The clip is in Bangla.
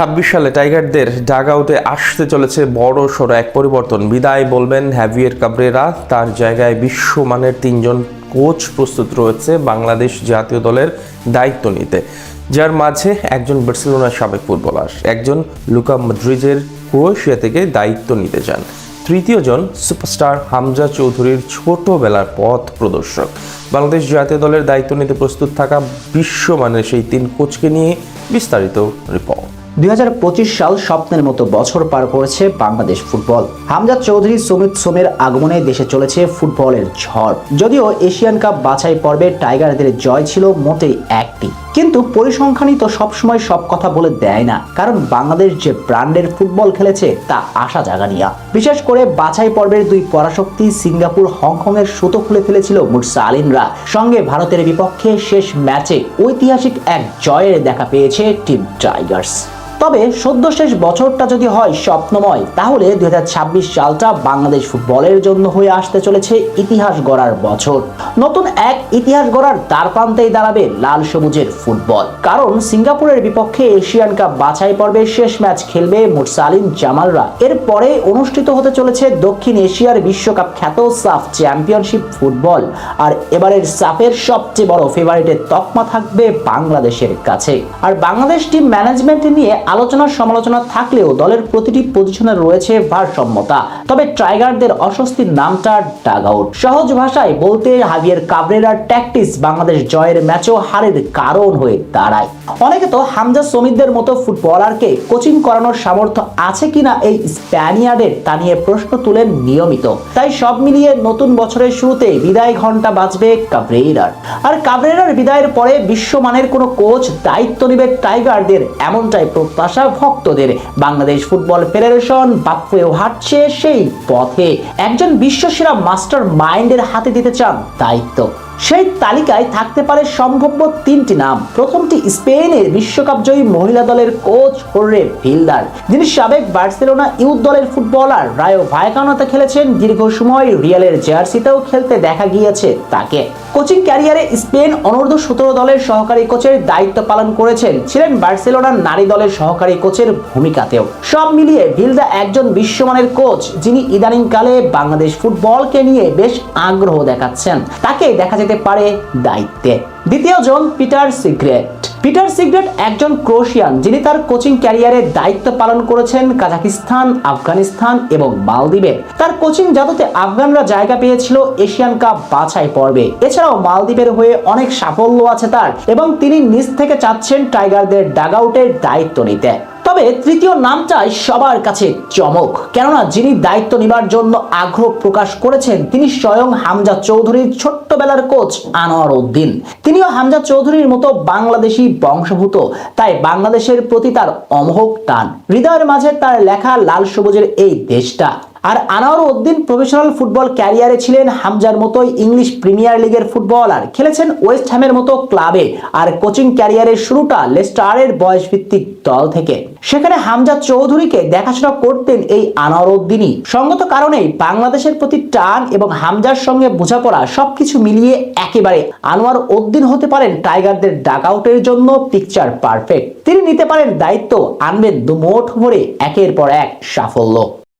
ছাব্বিশ সালে টাইগারদের ডাগ আউটে আসতে চলেছে বড় সড়ো এক পরিবর্তন। বিদায় বলবেন হ্যাভিয়ের কাবরেরা। তার জায়গায় বিশ্বমানের তিনজন কোচ প্রস্তুত রয়েছে বাংলাদেশ জাতীয় দলের দায়িত্ব নিতে। যার মাঝে একজন বার্সেলোনার সাবেক ফুটবলার, একজন লুকা মদ্রিজের ক্রোয়েশিয়া থেকে দায়িত্ব নিতে চান। তৃতীয় জন সুপারস্টার হামজা চৌধুরীর ছোটবেলার পথ প্রদর্শক। বাংলাদেশ জাতীয় দলের দায়িত্ব নিতে প্রস্তুত থাকা বিশ্বমানের সেই তিন কোচকে নিয়ে বিস্তারিত রিপোর্ট দুই হাজার পঁচিশ সাল স্বপ্নের মতো বছর পার করেছে বাংলাদেশ ফুটবল। হামজাদ চৌধুরী, সুমিত সোমের আগমনে দেশে চলেছে ফুটবলের ঝড়। যদিও এশিয়ান কাপ বাছাই পর্বে টাইগারদের জয় ছিল মোটেই একটি। কিন্তু পরিসংখ্যানই তো সবসময় সব কথা বলে দেয় না। কারণ বাংলাদেশ যে ব্র্যান্ডের ফুটবল খেলেছে, তা আশা জাগানিয়া। বিশেষ করে বাছাই পর্বের দুই পরাশক্তি সিঙ্গাপুর হংকং এর সুতো খুলে ফেলেছিল মুরসা আলিনরা সঙ্গে ভারতের বিপক্ষে শেষ ম্যাচে ঐতিহাসিক এক জয়ের দেখা পেয়েছে টিম টাইগার্স। তবে সদ্য শেষ বছরটা যদি হয় স্বপ্নময়, তাহলে দুই সালটা বাংলাদেশ ফুটবলের জন্য হয়ে আসতে চলেছে ইতিহাস গড়ার বছর। নতুন এক ইতিহাস গড়ার দ্বার প্রান্তেই দাঁড়াবে লাল সবুজের ফুটবল। কারণ সিঙ্গাপুরের বিপক্ষে এশিয়ান কাপ বাছাই পর্বে শেষ ম্যাচ খেলবে মুরসালিন জামালরা। এরপরে অনুষ্ঠিত হতে চলেছে দক্ষিণ এশিয়ার বিশ্বকাপ খ্যাত সাফ চ্যাম্পিয়নশিপ ফুটবল। আর এবারের সাফের সবচেয়ে বড় ফেভারিটের তকমা থাকবে বাংলাদেশের কাছে। আর বাংলাদেশ টিম ম্যানেজমেন্ট নিয়ে আলোচনা সমালোচনা থাকলেও দলের প্রতিটি পজিশনে রয়েছে ভারসাম্যতা। তবে টাইগারদের অস্বস্তির নামটা ডাগ আউট। সহজ ভাষায় বলতে হাবিয়ার কাবরেরার ট্যাকটিস বাংলাদেশ জয়ের ম্যাচও হারের কারণ হয়ে দাঁড়ায়। অনেকে তো হামজা সমিতদের মতো ফুটবলারকে কোচিং করানোর সামর্থ্য আছে কিনা এই স্প্যানিয়ার্ডের তা নিয়ে প্রশ্ন তুলেন নিয়মিত। তাই সব মিলিয়ে নতুন বছরের শুরুতে বিদায় ঘণ্টা বাজবে কাবরেরার। আর কাবরেরার বিদায়ের পরে বিশ্বমানের কোনো কোচ দায়িত্ব নেবে টাইগারদের এমনটাই প্রত্যাশা ভক্তদের। বাংলাদেশ ফুটবল ফেডারেশন বাক্যেও হাঁটছে সেই পথে। একজন বিশ্বসেরা মাস্টার মাইন্ডের হাতে দিতে চান দায়িত্ব। সেই তালিকায় থাকতে পারে সম্ভাব্য তিনটি নাম। প্রথমটি স্পেনের বিশ্বকাপ জয়ী মহিলা দলের কোচ হোর্রে ভিলদার যিনি সাবেক বার্সেলোনা ইউথ দলের ফুটবলার রায়ো ভায়কানোতে খেলেছেন। দীর্ঘ সময় রিয়ালের জার্সিতেও খেলতে দেখা গিয়েছে তাকে। কোচিং ক্যারিয়ারে স্পেন অনূর্ধ্ব সতেরো দলের সহকারী কোচের দায়িত্ব পালন করেছেন। ছিলেন বার্সেলোনার নারী দলের সহকারী কোচের ভূমিকাতেও। সব মিলিয়ে ভিলদা একজন বিশ্বমানের কোচ, যিনি ইদানিংকালে বাংলাদেশ ফুটবলকে নিয়ে বেশ আগ্রহ দেখাচ্ছেন। তাকে দেখা যেতে পারে দায়িত্বে। দ্বিতীয় জন পিটার সিগ্রেট। পিটার সিগ্রেট একজন ক্রোশিয়ান যিনি তার কোচিং ক্যারিয়ারে দায়িত্ব পালন করেছেন কাজাকিস্তান, আফগানিস্তান এবং মালদ্বীপে। তার কোচিং জাদুতে আফগানরা জায়গা পেয়েছিল এশিয়ান কাপ বাছাই পর্বে। এছাড়াও মালদ্বীপের হয়ে অনেক সাফল্য আছে তার এবং তিনি নিজ থেকে চাচ্ছেন টাইগারদের ডাগ আউটের দায়িত্ব নিতে। তবে তৃতীয় নামটাই সবার কাছে চমক। কেননা যিনি দায়িত্ব নেবার জন্য আগ্রহ প্রকাশ করেছেন, তিনি স্বয়ং হামজা চৌধুরীর ছোট্টবেলার কোচ আনোয়ার উদ্দিন। তিনিও হামজা চৌধুরীর মতো বাংলাদেশি বংশভূত তাই বাংলাদেশের প্রতি তার অমোহক টান। হৃদয়ের মাঝে তার লেখা লাল সবুজের এই দেশটা। আর আনোয়ার উদ্দিন প্রফেশনাল ফুটবল ক্যারিয়ারে ছিলেন হামজার মতোই ইংলিশ প্রিমিয়ার লিগের ফুটবলার খেলেছেন ওয়েস্ট হ্যামের মতো ক্লাবে আর কোচিং ক্যারিয়ারের শুরুটা লেস্টারের বয়স ভিত্তিক দল থেকে। সেখানে হামজা চৌধুরীকে দেখাশোনা করতেন এই আনোয়ার উদ্দিনই। সঙ্গত কারণেই বাংলাদেশের প্রতি টান এবং হামজার সঙ্গে বোঝাপড়া সবকিছু মিলিয়ে একেবারে আনোয়ার উদ্দিন হতে পারেন টাইগারদের ডাক আউটের জন্য পিকচার পারফেক্ট তিনি নিতে পারেন দায়িত্ব, আনবেন দুমোট ভরে একের পর এক সাফল্য।